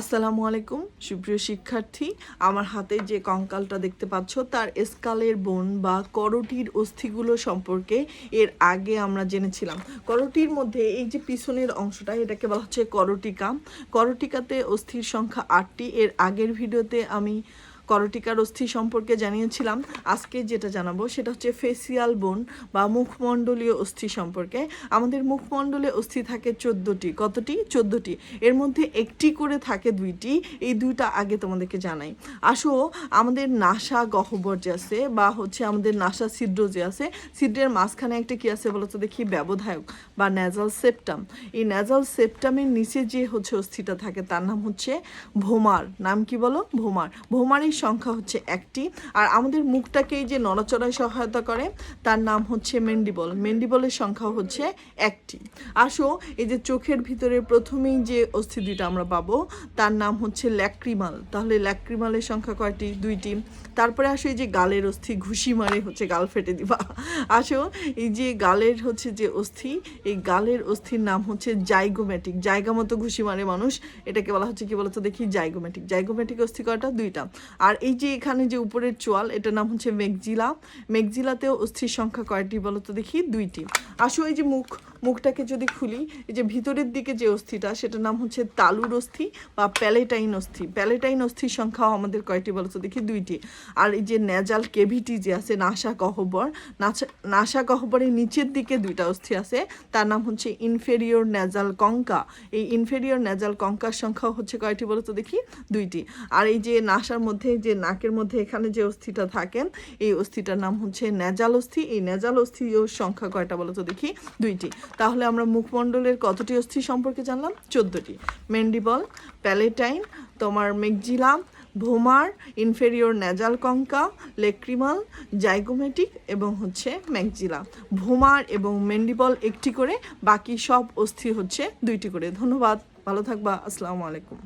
আসসালামু আলাইকুম, সুপ্রিয় শিক্ষার্থী। আমার হাতে যে কঙ্কালটা দেখতে পাচ্ছ, তার স্কালের বোন বা করটির অস্থিগুলো সম্পর্কে এর আগে আমরা জেনেছিলাম। করটির মধ্যে এই যে পিছনের অংশটা, এটাকে বলা হচ্ছে করটিকা। করটিকাতে অস্থির সংখ্যা আটটি। এর আগের ভিডিওতে আমি করটিকার অস্থি সম্পর্কে জানিয়েছিলাম। আজকে যেটা জানাব সেটা হচ্ছে ফেসিয়াল বোন বা মুখমণ্ডলীয় অস্থি সম্পর্কে। আমাদের মুখমণ্ডলে অস্থি থাকে চোদ্দোটি। কতটি? চোদ্দোটি। এর মধ্যে একটি করে থাকে দুইটি। এই দুইটা আগে তোমাদেরকে জানাই। আসো, আমাদের নাসা গহ্বর যে আছে বা হচ্ছে আমাদের নাসা ছিদ্র যে আছে, ছিদ্রের মাঝখানে একটা কি আছে বলো তো দেখি? ব্যবধায়ক বা ন্যাজাল সেপ্টাম এই ন্যাজাল সেপ্টামের নিচে যে হচ্ছে অস্থিটা থাকে, তার নাম হচ্ছে ভোমার। নাম কি বলো? ভোমার। ভোমারের সংখ্যা হচ্ছে একটি। আর আমাদের মুখটাকে যে নড়াচড়ায় সহায়তা করে, তার নাম হচ্ছে মেন্ডিবল। মেন্ডিবলের সংখ্যা হচ্ছে একটি। আসো, এই যে চোখের ভিতরে প্রথমেই যে অস্থি দুইটা আমরা পাবো, তার নাম হচ্ছে ল্যাক্রিমাল। তাহলে ল্যাক্রিমালের সংখ্যা কয়টি? দুইটি। তারপরে আসো, এই যে গালের অস্থি, ঘুষি মারে হচ্ছে গাল ফেটে দিবা। আসো, এই যে গালের হচ্ছে যে অস্থি, এই গালের অস্থির নাম হচ্ছে জাইগোম্যাটিক। জায়গা মতো ঘুষি মারে মানুষ, এটাকে বলা হচ্ছে কি বলতো দেখি? জাইগোম্যাটিক। জাইগোম্যাটিক অস্থি কয়টা? দুইটা। আর এই যে এখানে যে উপরের চোয়াল, এটার নাম হচ্ছে মেঘজিলা। মেঘজিলাতেও অস্থির সংখ্যা কয়টি বলতো দেখি? দুইটি। আসো এই যে মুখ মুখটাকে যদি খুলি, এই যে ভিতরের দিকে যে অস্থিটা, সেটার নাম হচ্ছে তালুর অস্থি বা প্যালেটাইন অস্থি। প্যালেটাইন অস্থির সংখ্যাও আমাদের কয়টি বলতো? দেখি দুইটি। আর এই যে ন্যাজাল কেভিটি যে আছে, নাসা গহ্বর নাসা গহ্বরের নিচের দিকে দুইটা অস্থি আছে, তার নাম হচ্ছে ইনফেরিয়র ন্যাজাল কঙ্কা। এই ইনফেরিয়র ন্যাজাল কঙ্কার সংখ্যাও হচ্ছে কয়টি বলতো? দেখি দুইটি। আর এই যে নাসার মধ্যে, যে নাকের মধ্যে এখানে যে অস্থিটা থাকেন, এই অস্থিটার নাম হচ্ছে ন্যাজাল অস্থি। এই ন্যাজাল অস্থির সংখ্যা কয়টা বলতো? দেখি দুইটি। তাহলে আমরা মুখমণ্ডলের কতটি অস্থি সম্পর্কে জানলাম? চোদ্দটি। মেন্ডিবল প্যালেটাইন, তোমার maxilla vomer inferior nasal concha lacrimal zygomatic এবং হচ্ছে ম্যাকজিলা ভোমার এবং মেন্ডিবল একটি করে, বাকি সব অস্থি হচ্ছে দুইটি করে। ধন্যবাদ। ভালো থাকবা। আসসালামু আলাইকুম।